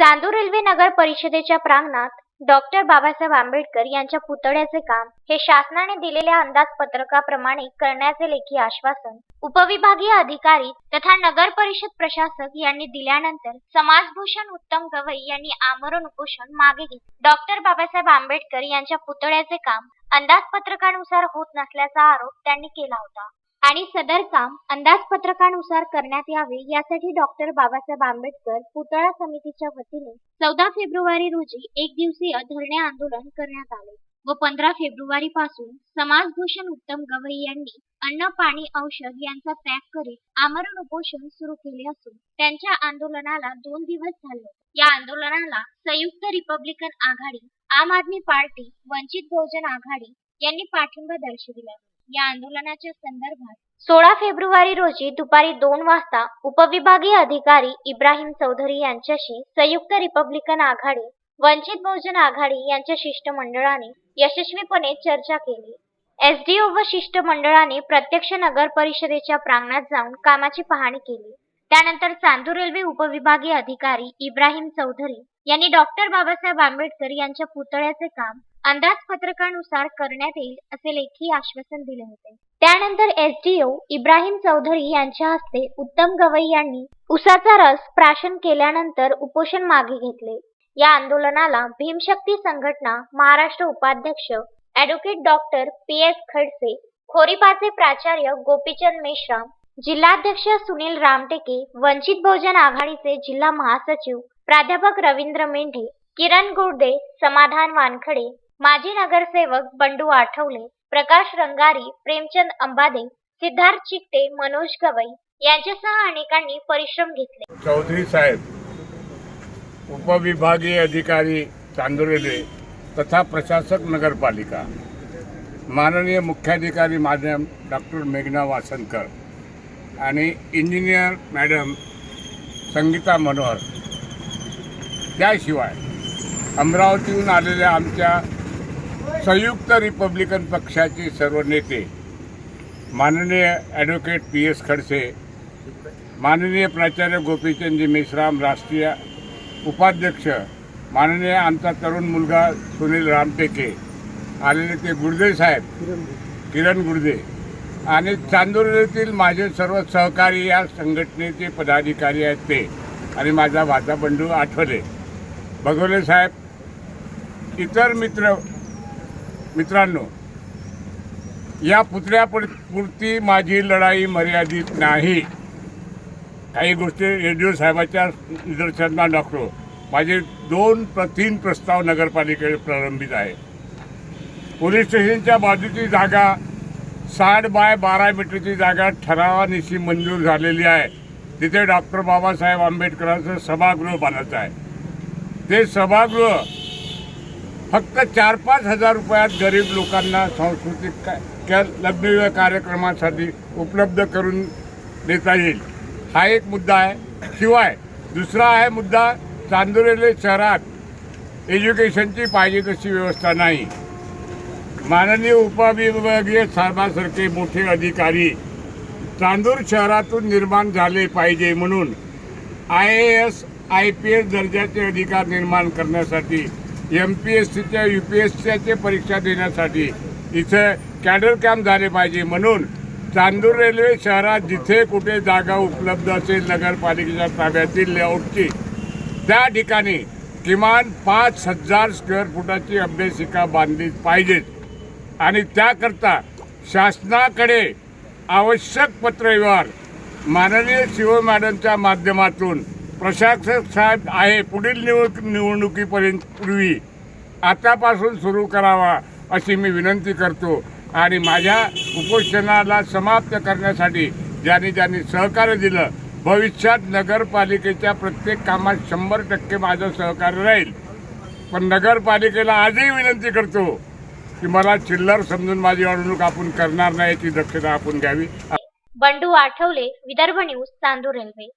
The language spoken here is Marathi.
चांदूर रेल्वे नगर परिषदेच्या प्रांगणात डॉक्टर बाबासाहेब आंबेडकर यांच्या पुतळ्याचे काम हे शासनाने दिलेल्या अंदाजपत्रकाप्रमाणे करण्याचे लेखी आश्वासन उपविभागीय अधिकारी तथा नगर परिषद प्रशासक यांनी दिल्यानंतर समाजभूषण उत्तम गवई यांनी आमरण उपोषण मागे घेतले. डॉक्टर बाबासाहेब आंबेडकर यांच्या पुतळ्याचे काम अंदाजपत्रकानुसार होत नसल्याचा आरोप त्यांनी केला होता. आणि सदर काम अंदाजपत्रकानुसार करण्यात यावे यासाठी डॉक्टर बाबासाहेब आंबेडकर पुतळा समितीच्या वतीने चौदा फेब्रुवारी रोजी एक दिवसीय धरणे आंदोलन करण्यात आले व पंधरा फेब्रुवारी पासून समाजभूषण उत्तम गवई यांनी अन्न पाणी औषध यांचा त्याग करीत आमरण उपोषण सुरू केले असून त्यांच्या आंदोलनाला दोन दिवस झाले. या आंदोलनाला संयुक्त रिपब्लिकन आघाडी आम आदमी पार्टी वंचित बहुजन आघाडी यांनी पाठिंबा दर्शविला. या आंदोलनाच्या संदर्भात सोळा फेब्रुवारी रोजी दुपारी दोन वाजता उपविभागीय अधिकारी इब्राहिम चौधरी यांच्याशी संयुक्त रिपब्लिकन आघाडी वंचित बहुजन आघाडी यांच्या शिष्टमंडळाने यशस्वीपणे चर्चा केली. एसडीओ व शिष्टमंडळाने प्रत्यक्ष नगर परिषदेच्या प्रांगणात जाऊन कामाची पाहणी केली. त्यानंतर चांदूर रेल्वे उपविभागीय अधिकारी इब्राहिम चौधरी यांनी डॉक्टर बाबासाहेब आंबेडकर यांच्या पुतळ्याचे काम अंदाजपत्रकानुसार करण्यात येईल असे लेखी आश्वासन दिले होते. त्यानंतर एसडीओ इब्राहिम चौधरी यांच्या हस्ते उत्तम गवई यांनी उसाचा रस प्राशन केल्यानंतर उपोषण मागे घेतले. या आंदोलनाला भीमशक्ती संघटना महाराष्ट्र उपाध्यक्ष advocate doctor P S Khadse खोरीपाचे प्राचार्य गोपीचंद मेश्राम जिल्हाध्यक्ष सुनील रामटेके वंचित बहुजन आघाडीचे जिल्हा महासचिव प्राध्यापक रवींद्र मेंढे किरण गुर्दे समाधान वानखडे माजी नगरसेवक बंडू आठवले प्रकाश रंगारी प्रेमचंद अंबादे सिद्धार्थ चिकटे मनोज गवई यांच्यासह अनेकांनी परिश्रम घेतले. चौधरी साहेब उपविभागीय अधिकारी चांदुरेले तथा प्रशासक नगरपालिका माननीय मुख्याधिकारी मॅडम डॉक्टर मेघना वासनकर आणि इंजिनियर मॅडम संगीता मनोहर. त्याशिवाय अमरावतीहून आलेल्या आमच्या संयुक्त रिपब्लिकन पक्षाचे सर्व नेते माननीय ॲडव्होकेट पी एस खडसे माननीय प्राचार्य गोपीचंदजी मेश्राम राष्ट्रीय उपाध्यक्ष माननीय आमचा तरुण मुलगा सुनील रामटेके आलेले ते गुर्दे साहेब किरण गुर्दे आणि चांदूर माझे सर्व सहकारी या संघटनेचे पदाधिकारी आहेत ते आणि माझा भाचा बंधू आठवले. बघोले साहेब इतर मित्र मित्रांनो या पुतळ्यापुरती माझी लढाई मर्यादित नाही. काही गोष्टी रेडिओ साहेबाच्या निदर्शनात दाखलो. माझे दोन तीन प्रस्ताव नगरपालिकेकडे प्रलंबित आहे पोलीस स्टेशनच्या बाजूची जागा साठ बाय बारा मीटरची जागा ठरावानिशी मंजूर झालेली आहे. तिथे डॉक्टर बाबासाहेब आंबेडकरांचं सभागृह बांधायचं आहे. ते सभागृह फक्त चार पाच हजार रुपयात गरीब लोकांना सांस्कृतिक का- लग्नविवाह कार्यक्रमासाठी उपलब्ध करून देता येईल. हा एक मुद्दा आहे. शिवाय दुसरा आहे मुद्दा चांदूर शहरात एज्युकेशनची पाहिजे तशी व्यवस्था नाही. माननीय उपविभागीय साहेबांसारखे मोठे अधिकारी चांदूर शहरातून निर्माण झाले पाहिजे म्हणून I A S I P S दर्जाचे अधिकार निर्माण करण्यासाठी एम पी एस सीच्या यू पी एस सीच्या परीक्षा देण्यासाठी इथं कॅडर कॅम्प झाले पाहिजे म्हणून चांदूर रेल्वे शहरात जिथे कुठे जागा उपलब्ध असेल नगरपालिकेच्या ताब्यातील लेआउटची त्या ठिकाणी किमान पाच हजार स्क्वेअर फुटाची अभ्यासिका बांधली पाहिजेत. आणि त्याकरता शासनाकडे आवश्यक पत्रव्यवहार माननीय शिव मॅडमच्या माध्यमातून प्रशासक साहेब आहे पुढील निवड निवडणुकीपर्यंत पूर्वी आतापासून सुरू करावा अशी मी विनंती करतो आणि माझ्या उपोषणाला समाप्त करण्यासाठी ज्यांनी ज्यांनी सहकार्य दिलं भविष्यात नगरपालिकेच्या प्रत्येक कामात शंभर टक्के माझं सहकार्य राहील. पण नगरपालिकेला आजही विनंती करतो की मला चिल्लर समजून माझी अडवणूक आपण करणार नाही याची दक्षता आपण घ्यावी. Bandu Athawale Vidarbha news Chandur railway.